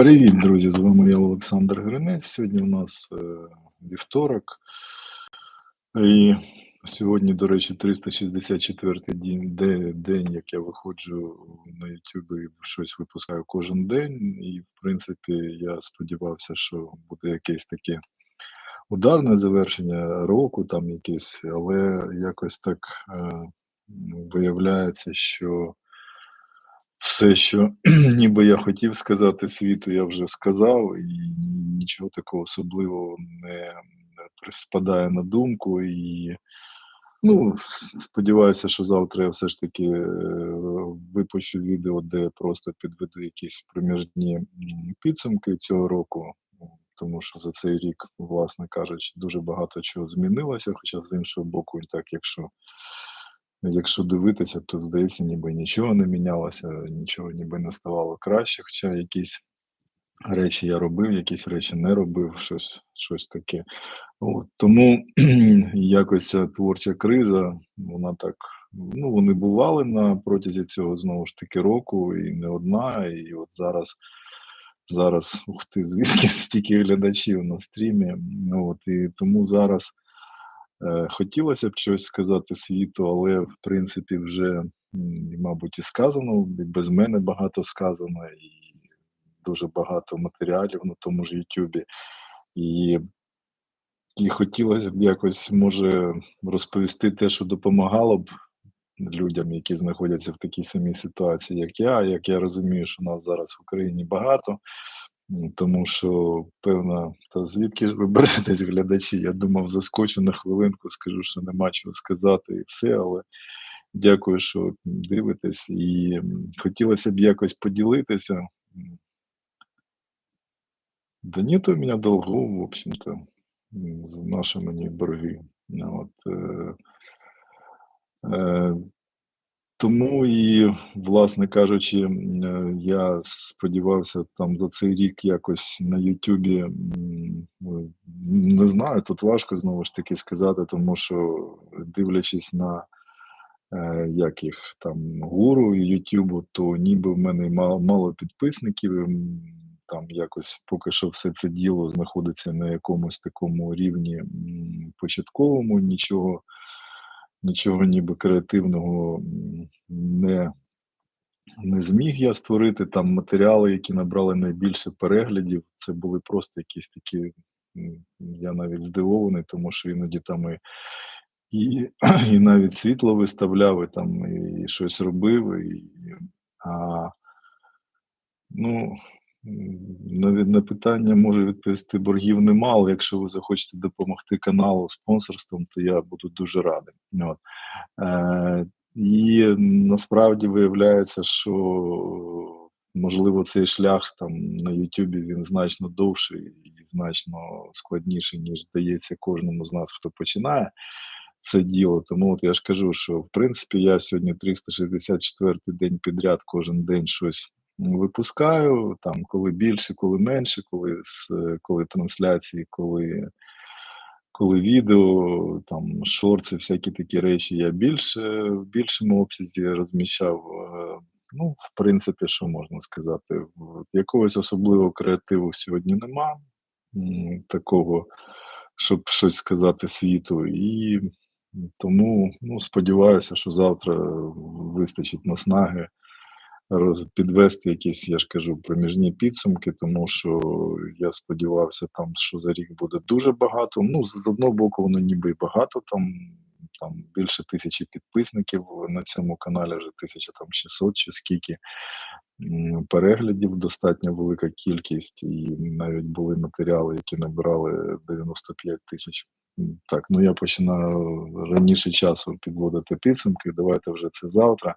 Привіт, друзі! З вами я Олександр Гринець. Сьогодні у нас е, вівторок. І сьогодні, до речі, 364-й день, де- день, як я виходжу на YouTube і щось випускаю кожен день. І, в принципі, я сподівався, що буде якесь таке ударне завершення року, там якесь, але якось так е, виявляється, що все, що ніби я хотів сказати світу, я вже сказав, і нічого такого особливого не, приспадає на думку. І ну, сподіваюся, що завтра я все ж таки е, випущу відео, де просто підведу якісь проміжні підсумки цього року. Тому що за цей рік, власне кажучи, дуже багато чого змінилося. Хоча з іншого боку, так, якщо Якщо дивитися, то здається, ніби нічого не мінялося, нічого ніби не ставало краще. Хоча якісь речі я робив, якісь речі не робив, щось, щось таке. От, тому якось ця творча криза, вона так. Ну, вони бували на протязі цього знову ж таки року, і не одна. І от зараз, зараз, ух ти, звідки стільки глядачів на стрімі. От, і тому зараз хотілося б щось сказати світу, але в принципі вже, мабуть, і сказано, і без мене багато сказано, і дуже багато матеріалів на тому ж Ютубі. І, і хотілося б якось, може, розповісти те, що допомагало б людям, які знаходяться в такій самій ситуації, як я. Як я розумію, що нас зараз в Україні багато. Тому що певна, та звідки ж ви беретесь, глядачі? Я думав, заскочу на хвилинку, скажу, що нема чого сказати і все, але дякую, що дивитесь. І хотілося б якось поділитися. Да нет у меня долгов, в общем-то, за наши мені борги. От, е, е, Тому і, власне кажучи, е, я сподівався там за цей рік якось на "Ютубі", ну, не знаю, тут важко знову ж таки сказати, тому що дивлячись на, е, як їх там, гуру "Ютубу", то ніби в мене мало мало підписників, там якось поки що все це діло знаходиться на якомусь такому рівні, початковому, нічого Нічого ніби креативного не не зміг я створити. Там матеріали, які набрали найбільше переглядів, це були просто якісь такі. Я навіть здивований, тому що іноді там і, і, і навіть світло виставляв, і там і щось робив. І, а, ну, на питання можу відповісти: боргів нема, якщо ви захочете допомогти каналу спонсорством, то я буду дуже радий. От. Е, і насправді виявляється, що можливо цей шлях там на Ютубі він значно довший і значно складніший, ніж здається кожному з нас, хто починає це діло. Тому от я ж кажу, що в принципі я сьогодні 364 день підряд, кожен день щось випускаю. Там коли більше, коли менше, коли коли трансляції, коли коли відео, там шорти, всякі такі речі я більше в більшому обсязі розміщав. Е, Ну, в принципі, що можна сказати, якогось особливого креативу сьогодні нема, такого, щоб щось сказати світу. І тому ну, сподіваюся, що завтра вистачить наснаги підвести якісь, я ж кажу, проміжні підсумки, тому що я сподівався там, що за рік буде дуже багато. Ну, з одного боку, воно ніби й багато, там там більше тисячі підписників на цьому каналі, вже 1600 чи скільки. Переглядів достатньо велика кількість, і навіть були матеріали, які набирали 95 тисяч. Так, ну я починаю раніше часу підводити підсумки. Давайте вже це завтра.